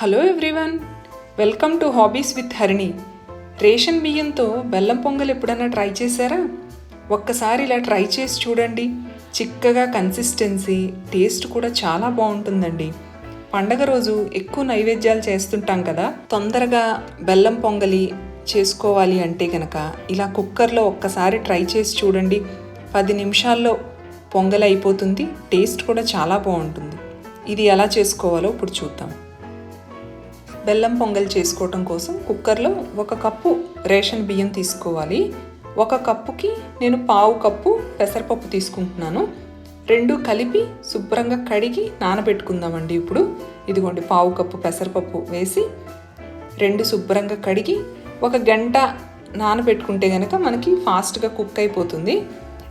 Hello everyone welcome to hobbies with Harini ration బియ్యంతో బెల్లం పొంగల్ ఎప్పుడైనా ట్రై చేశారా? ఒక్కసారి ఇలా ట్రై చేసి చూడండి. చిక్కగా కన్సిస్టెన్సీ టేస్ట్ కూడా చాలా బాగుంటుందండి. పండగ రోజు ఎక్కువ నైవేద్యాలు చేస్తుంటాం కదా? తొందరగా బెల్లం పొంగలి చేసుకోవాలి అంటే కనుక ఇలా కుక్కర్లో ఒక్కసారి ట్రై చేసి చూడండి. పది నిమిషాల్లో పొంగల్ అయిపోతుంది. టేస్ట్ కూడా చాలా బాగుంటుంది. ఇది ఎలా చేసుకోవాలో ఇప్పుడు చూద్దాం. బెల్లం పొంగల్ చేసుకోవటం కోసం కుక్కర్లో ఒక కప్పు రేషన్ బియ్యం తీసుకోవాలి. ఒక కప్పుకి నేను పావు కప్పు పెసరపప్పు తీసుకుంటున్నాను. రెండు కలిపి శుభ్రంగా కడిగి నానబెట్టుకుందామండి ఇప్పుడు. ఇదిగోండి పావు కప్పు పెసరపప్పు వేసి రెండు శుభ్రంగా కడిగి ఒక గంట నానబెట్టుకుంటే కనుక మనకి ఫాస్ట్గా కుక్ అయిపోతుంది.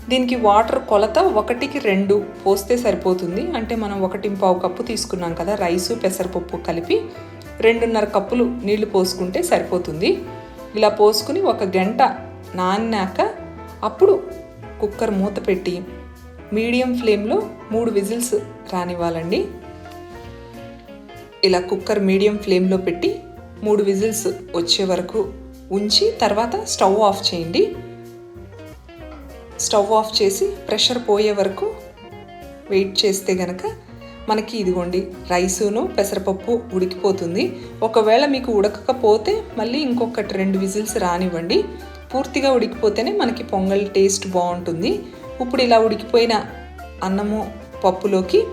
దీనికి వాటర్ కొలత ఒకటికి రెండు పోస్తే సరిపోతుంది. అంటే మనం ఒకటి పావు కప్పు తీసుకున్నాం కదా రైసు పెసరపప్పు కలిపి రెండున్నర కప్పులు నీళ్ళు పోసుకుంటే సరిపోతుంది. ఇలా పోసుకుని ఒక గంట నానాక అప్పుడు కుక్కర్ మూత పెట్టి మీడియం ఫ్లేమ్లో మూడు విజిల్స్ రానివ్వాలండి. ఇలా కుక్కర్ మీడియం ఫ్లేమ్లో పెట్టి మూడు విజిల్స్ వచ్చే వరకు ఉంచి తర్వాత స్టవ్ ఆఫ్ చేయండి. స్టవ్ ఆఫ్ చేసి ప్రెషర్ పోయే వరకు వెయిట్ చేస్తే గనక మనకి ఇదిగోండి రైసును పెసరపప్పు ఉడికిపోతుంది. ఒకవేళ మీకు ఉడకకపోతే మళ్ళీ ఇంకొకటి రెండు విజిల్స్ రానివ్వండి. పూర్తిగా ఉడికిపోతేనే మనకి పొంగల్ టేస్ట్ బాగుంటుంది. ఇప్పుడు ఇలా ఉడికిపోయిన అన్నము పప్పులోకి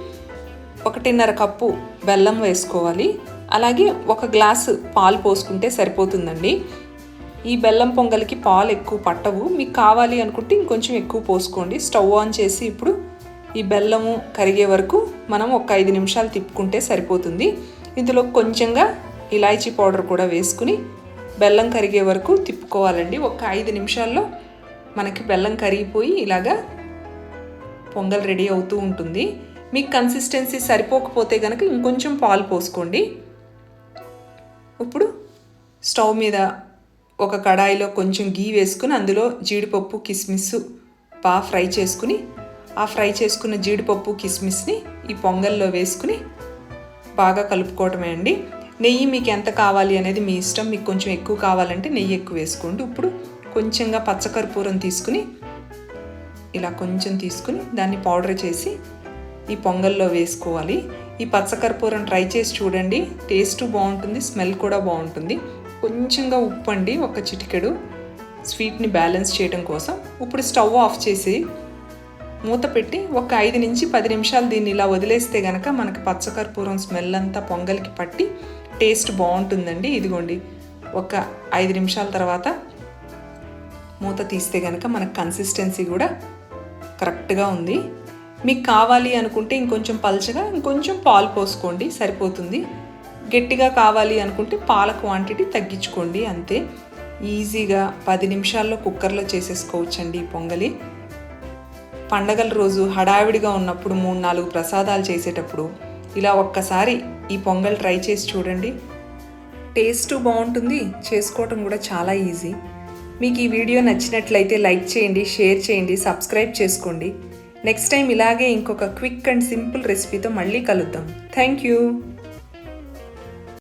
ఒకటిన్నర కప్పు బెల్లం వేసుకోవాలి. అలాగే ఒక గ్లాసు పాలు పోసుకుంటే సరిపోతుందండి. ఈ బెల్లం పొంగల్కి పాలు ఎక్కువ పట్టవు. మీకు కావాలి అనుకుంటే ఇంకొంచెం ఎక్కువ పోసుకోండి. స్టవ్ ఆన్ చేసి ఇప్పుడు ఈ బెల్లము కరిగే వరకు మనం ఒక ఐదు నిమిషాలు తిప్పుకుంటే సరిపోతుంది. ఇందులో కొంచెంగా ఇలాచీ పౌడర్ కూడా వేసుకుని బెల్లం కరిగే వరకు తిప్పుకోవాలండి. ఒక ఐదు నిమిషాల్లో మనకి బెల్లం కరిగిపోయి ఇలాగా పొంగల్ రెడీ అవుతూ ఉంటుంది. మీకు కన్సిస్టెన్సీ సరిపోకపోతే కనుక ఇంకొంచెం పాలు పోసుకోండి. ఇప్పుడు స్టవ్ మీద ఒక కడాయిలో కొంచెం గీ వేసుకుని అందులో జీడిపప్పు కిస్మిస్ బాగా ఫ్రై చేసుకుని ఆ ఫ్రై చేసుకున్న జీడిపప్పు కిస్మిస్ని ఈ పొంగల్లో వేసుకుని బాగా కలుపుకోవటమే అండి. నెయ్యి మీకు ఎంత కావాలి అనేది మీ ఇష్టం. మీకు కొంచెం ఎక్కువ కావాలంటే నెయ్యి ఎక్కువ వేసుకోండి. ఇప్పుడు కొంచెంగా పచ్చకర్పూరం తీసుకుని ఇలా కొంచెం తీసుకుని దాన్ని పౌడర్ చేసి ఈ పొంగల్లో వేసుకోవాలి. ఈ పచ్చకర్పూరం ట్రై చేసి చూడండి. టేస్ట్ బాగుంటుంది స్మెల్ కూడా బాగుంటుంది. కొంచెంగా ఉప్పు అండి ఒక చిటికెడు స్వీట్ని బ్యాలెన్స్ చేయడం కోసం. ఇప్పుడు స్టవ్ ఆఫ్ చేసి మూత పెట్టి ఒక ఐదు నుంచి పది నిమిషాలు దీన్ని ఇలా వదిలేస్తే గనక మనకి పచ్చకర్పూరం స్మెల్ అంతా పొంగల్కి పట్టి టేస్ట్ బాగుంటుందండి. ఇదిగోండి ఒక ఐదు నిమిషాల తర్వాత మూత తీస్తే కనుక మనకు కన్సిస్టెన్సీ కూడా కరెక్ట్గా ఉంది. మీకు కావాలి అనుకుంటే ఇంకొంచెం పల్చగా ఇంకొంచెం పాలు పోసుకోండి సరిపోతుంది. గట్టిగా కావాలి అనుకుంటే పాల క్వాంటిటీ తగ్గించుకోండి అంతే. ఈజీగా పది నిమిషాల్లో కుక్కర్లో చేసేసుకోవచ్చండి ఈ పొంగలి. పండగల రోజు హడావిడిగా ఉన్నప్పుడు మూడు నాలుగు ప్రసాదాలు చేసేటప్పుడు ఇలా ఒక్కసారి ఈ పొంగల్ ట్రై చేసి చూడండి. టేస్ట్ బాగుంటుంది చేసుకోవటం కూడా చాలా ఈజీ. మీకు ఈ వీడియో నచ్చినట్లయితే లైక్ చేయండి షేర్ చేయండి సబ్స్క్రైబ్ చేసుకోండి. నెక్స్ట్ టైం ఇలాగే ఇంకొక క్విక్ అండ్ సింపుల్ రెసిపీతో మళ్ళీ కలుద్దాం. Thank you.